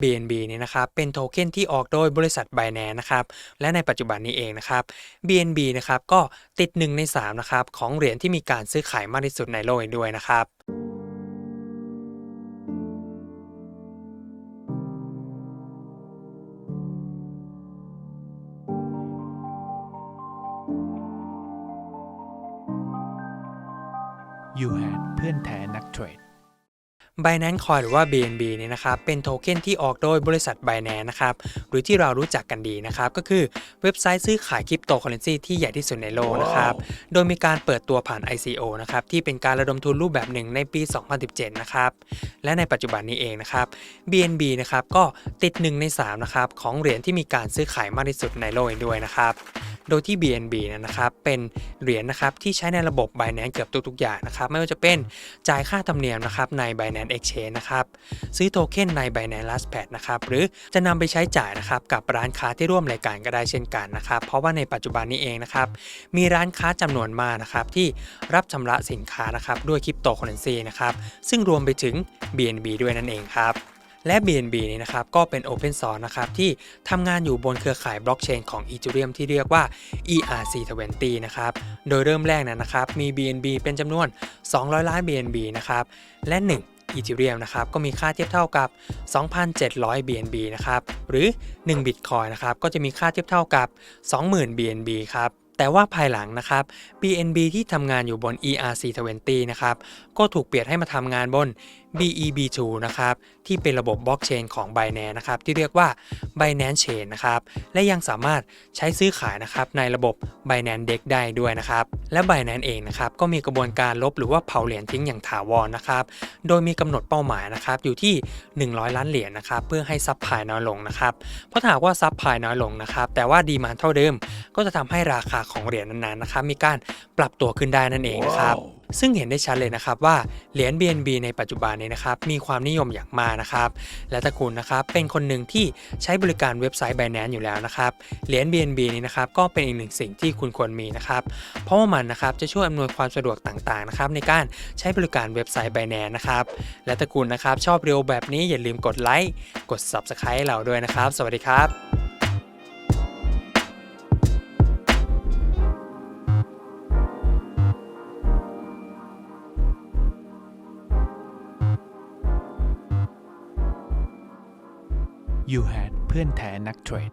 BNB เนี่ยนะครับเป็นโทเค็นที่ออกโดยบริษัท Binance นะครับและในปัจจุบันนี้เองนะครับ BNB นะครับก็ติด 1 ใน3นะครับของเหรียญที่มีการซื้อขายมากที่สุดในโลกด้วยนะครับยูแฮดเพื่อนแท้นักเทรด Binance Coin หรือว่า BNB เนี่ยนะครับเป็นโทเค็นที่ออกโดยบริษัท Binance นะครับหรือที่เรารู้จักกันดีนะครับก็คือเว็บไซต์ซื้อขายคริปโตเคอเรนซีที่ใหญ่ที่สุดในโลกนะครับโดยมีการเปิดตัวผ่าน ICO นะครับที่เป็นการระดมทุนรูปแบบหนึ่งในปี 2017 นะครับและในปัจจุบันนี้เองนะครับ BNB นะครับก็ติด 1 ใน3นะครับของเหรียญที่มีการซื้อขายมากที่สุดในโลกอีกด้วยนะครับ โดยที่ BNB นะครับเป็นเหรียญนะครับที่ใช้ในระบบ Binance เกือบทุกๆอย่างนะครับไม่ว่าจะเป็นจ่ายค่าธรรมเนียมนะครับใน Binance Exchange นะครับซื้อโทเค็นใน Binance Lastpad นะครับหรือจะนำไปใช้จ่ายนะครับกับร้านค้าที่ร่วมรายการก็ได้เช่นกันนะครับเพราะว่าในปัจจุบันนี้เองนะครับมีร้านค้าจำนวนมากนะครับที่รับชำระสินค้านะครับด้วยคริปโตเคอเรนซีนะครับซึ่งรวมไปถึง BNB ด้วยนั่นเองครับ และ BNB นี้นะครับก็เป็น Open Source นะครับที่ทำงานอยู่บนเครือข่ายบล็อกเชนของ Ethereum ที่เรียกว่า ERC20 นะครับโดยเริ่มแรกนั้นนะครับมี BNB เป็นจำนวน 200 ล้าน BNB นะครับและ1 Ethereum นะครับก็มีค่าเทียบเท่ากับ 2,700 BNB นะครับหรือ 1 Bitcoin นะครับก็จะมีค่าเทียบเท่ากับ 20,000 BNB ครับ แต่ว่าภายหลังนะครับ BNB ที่ทำงานอยู่บน ERC20 นะครับ ก็ถูกเปลี่ยนให้มาทำงานบน BEB2 นะครับ ที่เป็นระบบบล็อกเชนของ Binance นะครับ ที่เรียกว่า Binance Chain นะครับและยังสามารถใช้ซื้อขายนะครับในระบบ Binance Dex ได้ด้วยนะครับและ Binance เองนะครับก็มีกระบวนการลบหรือว่าเผาเหรียญทิ้งอย่างถาวรนะครับโดยมีกำหนดเป้าหมายนะครับอยู่ที่ 100 ล้านเหรียญนะครับเพื่อให้ซับพายน้อยลงนะครับเพราะถ้ากว่าซับพายน้อยลงนะครับแต่ว่าดีมานเท่าเดิม ก็จะทำให้ราคาของเหรียญนั้นๆนะครับมีการปรับตัวขึ้นได้นั่นเองนะครับ ซึ่งเห็นได้ชัดเลยนะครับว่าเหรียญ BNB ในปัจจุบันนี้นะครับมีความนิยมอย่างมากนะครับและถ้าคุณนะครับเป็นคนหนึ่งที่ใช้บริการเว็บไซต์ Binance อยู่แล้วนะครับเหรียญ BNB นี้นะครับก็เป็นอีกหนึ่งสิ่งที่คุณควรมีนะครับเพราะว่ามันนะครับจะช่วยอำนวยความสะดวกต่างๆนะครับในการใช้บริการเว็บไซต์ Binance นะครับและถ้าคุณนะครับชอบเร็วแบบนี้อย่าลืมกดไลค์กด Subscribe เราด้วยนะครับ สวัสดีครับ ยูแฮดเพื่อนแท้นักเทรด